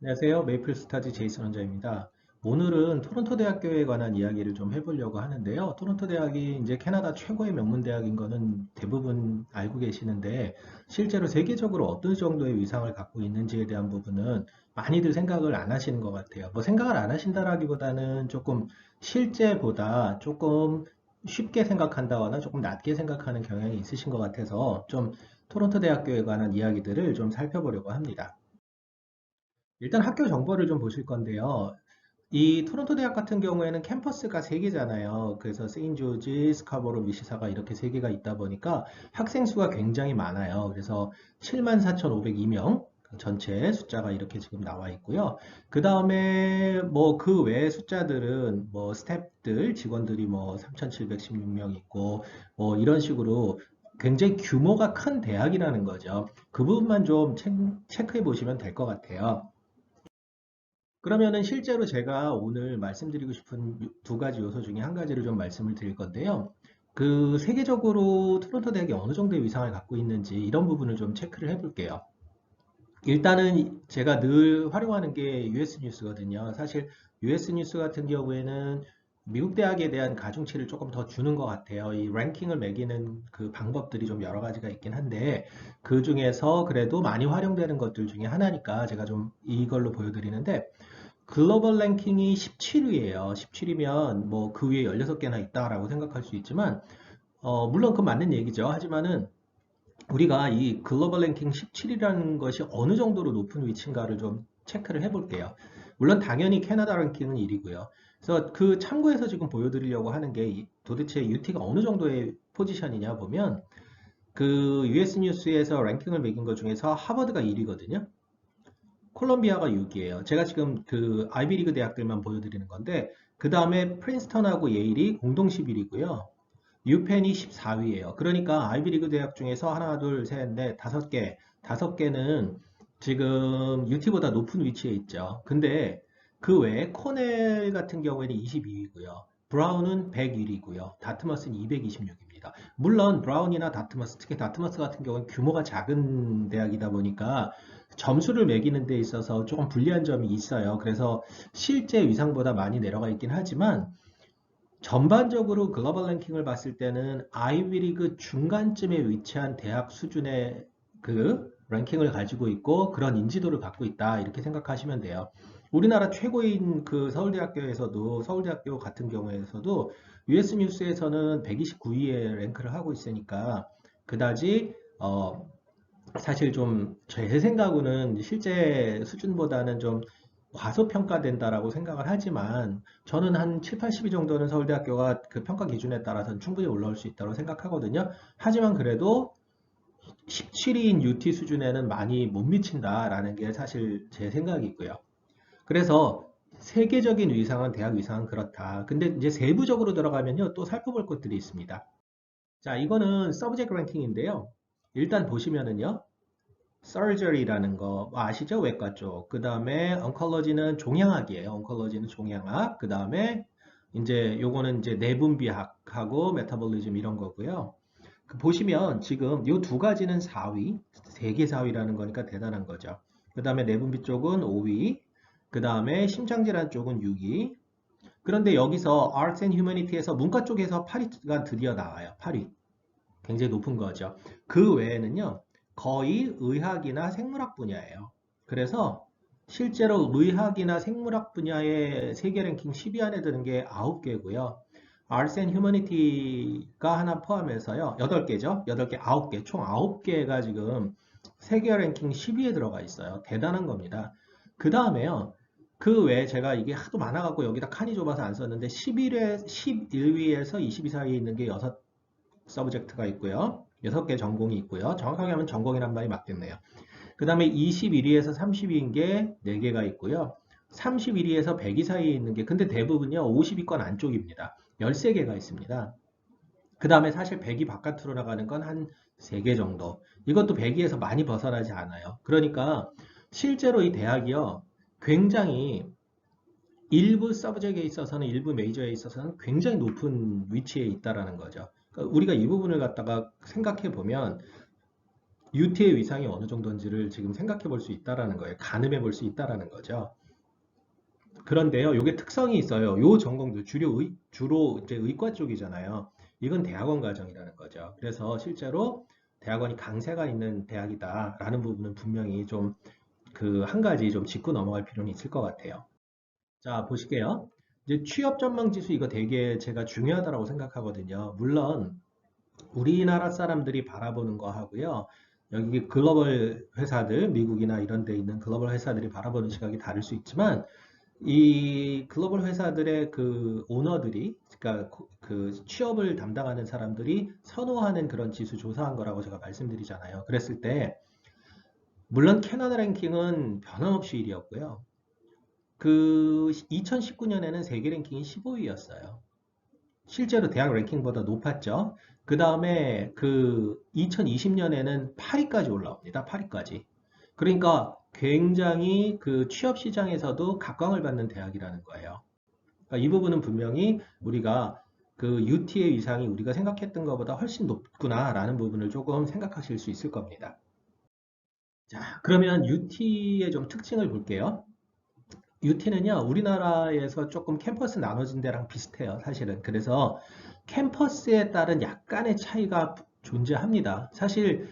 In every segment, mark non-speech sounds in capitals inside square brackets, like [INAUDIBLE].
안녕하세요. 메이플 스타즈 제이슨 원장입니다. 오늘은 토론토 대학교에 관한 이야기를 좀 해보려고 하는데요. 토론토 대학이 이제 캐나다 최고의 명문 대학인 거는 대부분 알고 계시는데 실제로 세계적으로 어떤 정도의 위상을 갖고 있는지에 대한 부분은 많이들 생각을 안 하시는 것 같아요. 뭐 생각을 안 하신다라기보다는 조금 실제보다 조금 쉽게 생각한다거나 조금 낮게 생각하는 경향이 있으신 것 같아서 좀 토론토 대학교에 관한 이야기들을 좀 살펴보려고 합니다. 일단 학교 정보를 좀 보실 건데요. 이 토론토 대학 같은 경우에는 캠퍼스가 세 개잖아요. 그래서 세인조지, 스카보로, 미시사가 이렇게 세 개가 있다 보니까 학생 수가 굉장히 많아요. 그래서 74,502명 전체 숫자가 이렇게 지금 나와 있고요. 그 다음에 뭐 그 외의 숫자들은 뭐 스태프들, 직원들이 뭐 3,716명 있고 뭐 이런 식으로 굉장히 규모가 큰 대학이라는 거죠. 그 부분만 좀 체크해 보시면 될 것 같아요. 그러면은 실제로 제가 오늘 말씀드리고 싶은 두 가지 요소 중에 한 가지를 좀 말씀을 드릴 건데요. 그 세계적으로 토론토 대학이 어느 정도의 위상을 갖고 있는지 이런 부분을 좀 체크를 해 볼게요. 일단은 제가 늘 활용하는 게 US 뉴스거든요. 사실 US 뉴스 같은 경우에는 미국 대학에 대한 가중치를 조금 더 주는 것 같아요. 이 랭킹을 매기는 그 방법들이 좀 여러 가지가 있긴 한데 그 중에서 그래도 많이 활용되는 것들 중에 하나니까 제가 좀 이걸로 보여드리는데 글로벌 랭킹이 17위예요. 17위면 뭐 그 위에 16개나 있다라고 생각할 수 있지만 어 물론 그건 맞는 얘기죠. 하지만은 우리가 이 글로벌 랭킹 17이라는 것이 어느 정도로 높은 위치인가를 좀 체크를 해 볼게요. 물론 당연히 캐나다 랭킹은 1위고요. 그래서 그 참고해서 지금 보여드리려고 하는 게 도대체 UT가 어느 정도의 포지션이냐 보면 그 US 뉴스에서 랭킹을 매긴 것 중에서 하버드가 1위거든요. 콜롬비아가 6위예요. 제가 지금 그 아이비리그 대학들만 보여드리는 건데 그 다음에 프린스턴하고 예일이 공동 11위고요. 유펜이 14위예요. 그러니까 아이비리그 대학 중에서 하나, 둘, 셋, 넷, 다섯 개, 다섯 개는 지금 UT보다 높은 위치에 있죠. 근데 그 외에 코넬 같은 경우에는 22위고요. 브라운은 101위고요. 다트머스는 226입니다. 물론 브라운이나 다트머스, 특히 다트머스 같은 경우는 규모가 작은 대학이다 보니까 점수를 매기는 데 있어서 조금 불리한 점이 있어요. 그래서 실제 위상보다 많이 내려가 있긴 하지만 전반적으로 글로벌 랭킹을 봤을 때는 아이비리그 중간쯤에 위치한 대학 수준의 그 랭킹을 가지고 있고 그런 인지도를 갖고 있다 이렇게 생각하시면 돼요. 우리나라 최고인 그 서울대학교에서도 서울대학교 같은 경우에서도 US 뉴스에서는 129위에 랭크를 하고 있으니까 그다지 어 사실 좀 제 생각으로는 실제 수준보다는 좀 과소평가된다라고 생각을 하지만 저는 한 7, 80위 정도는 서울대학교가 그 평가 기준에 따라서는 충분히 올라올 수 있다고 생각하거든요. 하지만 그래도 17위인 UT 수준에는 많이 못 미친다라는 게 사실 제 생각이고요. 그래서 세계적인 위상은 대학 위상은 그렇다. 근데 이제 세부적으로 들어가면요. 또 살펴볼 것들이 있습니다. 자, 이거는 서브젝트 랭킹인데요. 일단 보시면은요. surgery라는 거 아시죠? 외과 쪽. 그 다음에 oncology는 종양학이에요. oncology는 종양학. 그 다음에 이제 요거는 이제 내분비학하고 메타볼리즘 이런 거고요. 그 보시면 지금 이두 가지는 4위, 세계 4위라는 거니까 대단한 거죠. 그 다음에 내분비 쪽은 5위, 그 다음에 심장질환 쪽은 6위. 그런데 여기서 Arts and Humanity에서 문과 쪽에서 8위가 드디어 나와요. 8위. 굉장히 높은 거죠. 그 외에는요. 거의 의학이나 생물학 분야예요. 그래서 실제로 의학이나 생물학 분야의 세계 랭킹 10위 안에 드는 게 9개고요. Arts and Humanity가 하나 포함해서요. 8개죠. 8개, 9개, 총 9개가 지금 세계 랭킹 10위에 들어가 있어요. 대단한 겁니다. 그 다음에요. 그 외에 제가 이게 하도 많아갖고 여기다 칸이 좁아서 안 썼는데 11회, 11위에서 22 사이에 있는 게 6 서브젝트가 있고요. 6개 전공이 있고요. 정확하게 하면 전공이란 말이 맞겠네요. 그 다음에 21위에서 30위인 게 4개가 있고요. 31위에서 100위 사이에 있는 게 근데 대부분요 50위권 안쪽입니다. 13개가 있습니다. 그 다음에 사실 100위 바깥으로 나가는 건 한 3개 정도. 이것도 100위에서 많이 벗어나지 않아요. 그러니까 실제로 이 대학이요. 굉장히 일부 서브젝에 있어서는 일부 메이저에 있어서는 굉장히 높은 위치에 있다라는 거죠. 그러니까 우리가 이 부분을 갖다가 생각해 보면 UT의 위상이 어느 정도인지를 지금 생각해 볼 수 있다라는 거예요. 가늠해 볼 수 있다라는 거죠. 그런데요, 요게 특성이 있어요. 요 전공도 주로 의, 주로 이제 의과 쪽이잖아요. 이건 대학원 과정이라는 거죠. 그래서 실제로 대학원이 강세가 있는 대학이다라는 부분은 분명히 좀 그 한 가지 좀 짚고 넘어갈 필요는 있을 것 같아요. 자, 보실게요. 이제 취업 전망 지수 이거 되게 제가 중요하다고 생각하거든요. 물론 우리나라 사람들이 바라보는 거 하고요. 여기 글로벌 회사들, 미국이나 이런 데 있는 글로벌 회사들이 바라보는 시각이 다를 수 있지만 이 글로벌 회사들의 그 오너들이 그러니까 고- 그 취업을 담당하는 사람들이 선호하는 그런 지수 조사한 거라고 제가 말씀드리잖아요. 그랬을 때 물론 캐나다 랭킹은 변함없이 1위였고요. 그 2019년에는 세계 랭킹이 15위였어요. 실제로 대학 랭킹보다 높았죠. 그 다음에 그 2020년에는 8위까지 올라옵니다. 8위까지. 그러니까 굉장히 그 취업 시장에서도 각광을 받는 대학이라는 거예요. 그러니까 이 부분은 분명히 우리가 그 UT의 위상이 우리가 생각했던 것보다 훨씬 높구나라는 부분을 조금 생각하실 수 있을 겁니다. 자, 그러면 UT의 좀 특징을 볼게요. UT는요, 우리나라에서 조금 캠퍼스 나눠진 데랑 비슷해요, 사실은. 그래서 캠퍼스에 따른 약간의 차이가 존재합니다. 사실,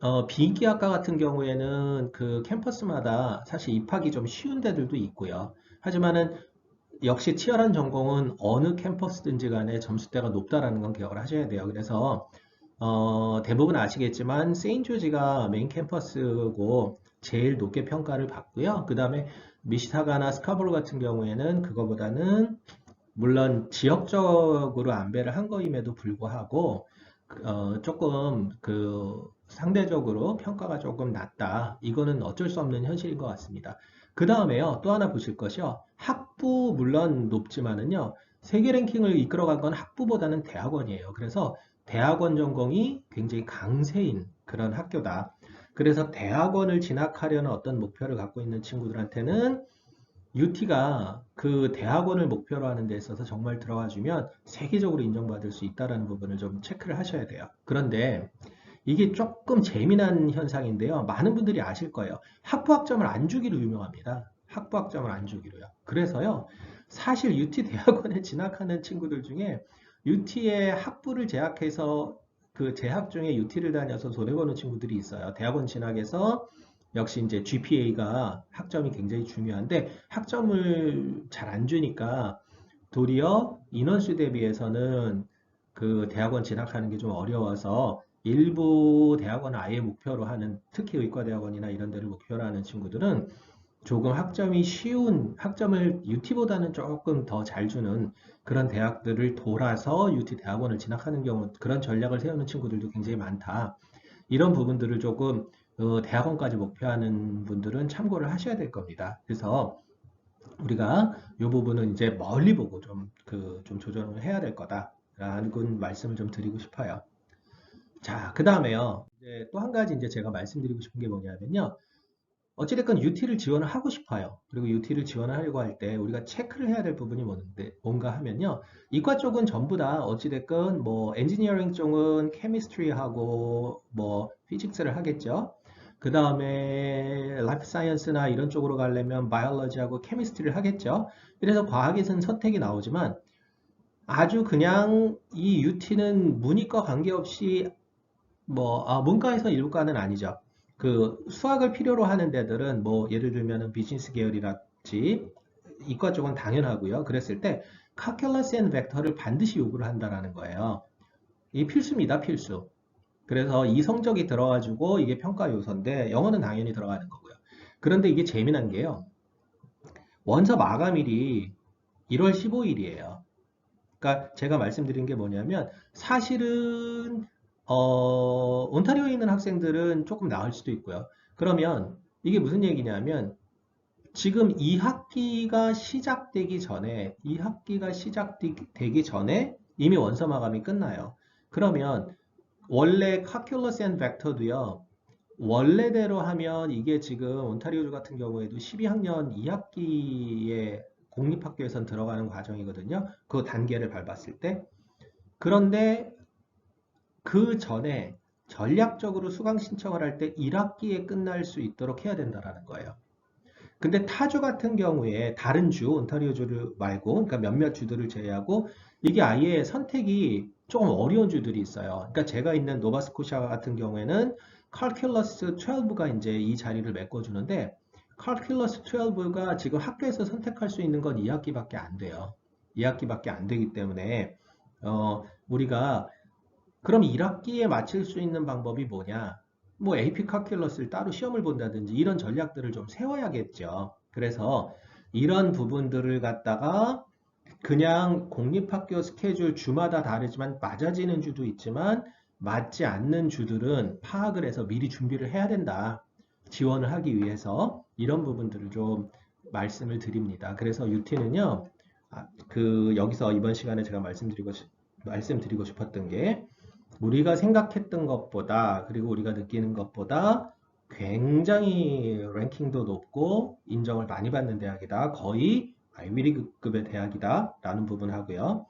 어, 비인기학과 같은 경우에는 그 캠퍼스마다 사실 입학이 좀 쉬운 데들도 있고요. 하지만은 역시 치열한 전공은 어느 캠퍼스든지 간에 점수대가 높다라는 건 기억을 하셔야 돼요. 그래서 어, 대부분 아시겠지만 세인조지가 메인 캠퍼스고 제일 높게 평가를 받고요. 그 다음에 미시사가나 스카보로 같은 경우에는 그거보다는 물론 지역적으로 안배를 한 거임에도 불구하고 어, 조금 그 상대적으로 평가가 조금 낮다. 이거는 어쩔 수 없는 현실인 것 같습니다. 그 다음에요. 또 하나 보실 것이요. 학부 물론 높지만은요. 세계 랭킹을 이끌어간 건 학부보다는 대학원이에요. 그래서 대학원 전공이 굉장히 강세인 그런 학교다. 그래서 대학원을 진학하려는 어떤 목표를 갖고 있는 친구들한테는 UT가 그 대학원을 목표로 하는 데 있어서 정말 들어가 주면 세계적으로 인정받을 수 있다는 부분을 좀 체크를 하셔야 돼요. 그런데 이게 조금 재미난 현상인데요. 많은 분들이 아실 거예요. 학부학점을 안 주기로 유명합니다. 학부학점을 안 주기로요. 그래서요. 사실 UT 대학원에 [LAUGHS] 진학하는 친구들 중에 UT의 학부를 제약해서 그 재학 중에 UT를 다녀서 손해보는 친구들이 있어요. 대학원 진학에서 역시 이제 GPA가 학점이 굉장히 중요한데 학점을 잘 안 주니까 도리어 인원수 대비해서는 그 대학원 진학하는 게 좀 어려워서 일부 대학원을 아예 목표로 하는 특히 의과대학원이나 이런 데를 목표로 하는 친구들은 조금 학점이 쉬운 학점을 UT보다는 조금 더 잘 주는 그런 대학들을 돌아서 UT 대학원을 진학하는 경우 그런 전략을 세우는 친구들도 굉장히 많다. 이런 부분들을 조금 어, 대학원까지 목표하는 분들은 참고를 하셔야 될 겁니다. 그래서 우리가 이 부분은 이제 멀리 보고 좀 그 좀 조정을 해야 될 거다라는 말씀을 좀 드리고 싶어요. 자, 그 다음에요. 또 한 가지 이제 제가 말씀드리고 싶은 게 뭐냐면요. 어찌됐건 UT를 지원을 하고 싶어요. 그리고 UT를 지원을 하려고 할 때 우리가 체크를 해야 될 부분이 뭔데, 뭔가 하면요. 이과 쪽은 전부 다 어찌됐건 뭐 엔지니어링 쪽은 케미스트리하고 뭐 피직스를 하겠죠. 그 다음에 라이프 사이언스나 이런 쪽으로 가려면 바이올로지하고 케미스트리를 하겠죠. 그래서 과학에서는 선택이 나오지만 아주 그냥 이 UT는 문이과 관계없이 뭐 아, 문과에서 일부과는 아니죠. 그 수학을 필요로 하는 데들은 뭐 예를 들면은 비즈니스 계열이랄지 이과 쪽은 당연하고요. 그랬을 때 calculus and vector를 반드시 요구를 한다라는 거예요. 이 필수입니다, 필수. 그래서 이 성적이 들어가지고 이게 평가 요소인데 영어는 당연히 들어가는 거고요. 그런데 이게 재미난 게요. 원서 마감일이 1월 15일이에요. 그러니까 제가 말씀드린 게 뭐냐면 사실은 어, 온타리오에 있는 학생들은 조금 나을 수도 있고요. 그러면 이게 무슨 얘기냐면 지금 2학기가 시작되기 전에 2학기가 시작되기 전에 이미 원서 마감이 끝나요. 그러면 원래 calculus and vector도요. 원래대로 하면 이게 지금 온타리오주 같은 경우에도 12학년 2학기에 공립학교에선 들어가는 과정이거든요. 그 단계를 밟았을 때. 그런데 그 전에 전략적으로 수강 신청을 할 때 1학기에 끝날 수 있도록 해야 된다라는 거예요. 근데 타주 같은 경우에 다른 주, 온타리오 주를 말고, 그러니까 몇몇 주들을 제외하고 이게 아예 선택이 조금 어려운 주들이 있어요. 그러니까 제가 있는 노바스코샤 같은 경우에는 칼큘러스 12가 이제 이 자리를 메꿔주는데 칼큘러스 12가 지금 학교에서 선택할 수 있는 건 2학기밖에 안 돼요. 2학기밖에 안 되기 때문에 어, 우리가 그럼 1학기에 마칠 수 있는 방법이 뭐냐? 뭐 AP 칼큘러스를 따로 시험을 본다든지 이런 전략들을 좀 세워야겠죠. 그래서 이런 부분들을 갖다가 그냥 공립학교 스케줄 주마다 다르지만 맞아지는 주도 있지만 맞지 않는 주들은 파악을 해서 미리 준비를 해야 된다. 지원을 하기 위해서 이런 부분들을 좀 말씀을 드립니다. 그래서 UT는요, 그 여기서 이번 시간에 제가 말씀드리고 싶- 말씀드리고 싶었던 게 우리가 생각했던 것보다 그리고 우리가 느끼는 것보다 굉장히 랭킹도 높고 인정을 많이 받는 대학이다. 거의 아이비리그급의 대학이다 라는 부분 하고요.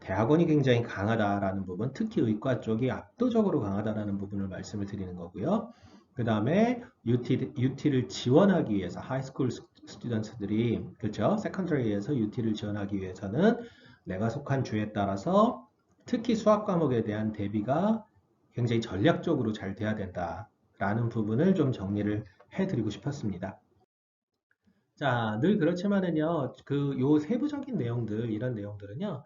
대학원이 굉장히 강하다라는 부분, 특히 의과 쪽이 압도적으로 강하다라는 부분을 말씀을 드리는 거고요. 그 다음에 UT, UT를 지원하기 위해서 하이스쿨 스튜던트들이 그렇죠? 세컨더리에서 UT를 지원하기 위해서는 내가 속한 주에 따라서 특히 수학 과목에 대한 대비가 굉장히 전략적으로 잘 돼야 된다라는 부분을 좀 정리를 해드리고 싶었습니다. 자, 늘 그렇지만은요, 그 요 세부적인 내용들, 이런 내용들은요,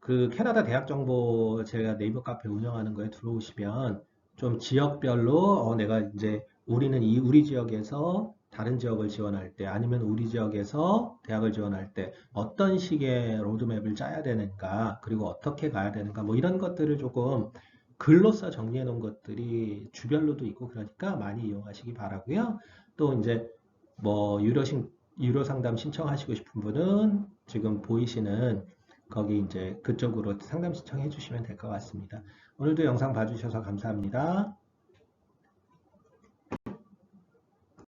그 캐나다 대학 정보 제가 네이버 카페 운영하는 거에 들어오시면 좀 지역별로 어, 내가 이제 우리는 이 우리 지역에서 다른 지역을 지원할 때 아니면 우리 지역에서 대학을 지원할 때 어떤 식의 로드맵을 짜야 되는가 그리고 어떻게 가야 되는가 뭐 이런 것들을 조금 글로써 정리해 놓은 것들이 주별로도 있고 그러니까 많이 이용하시기 바라고요. 또 이제 뭐 유료 신 유료 상담 신청하시고 싶은 분은 지금 보이시는 거기 이제 그쪽으로 상담 신청해 주시면 될 것 같습니다. 오늘도 영상 봐주셔서 감사합니다.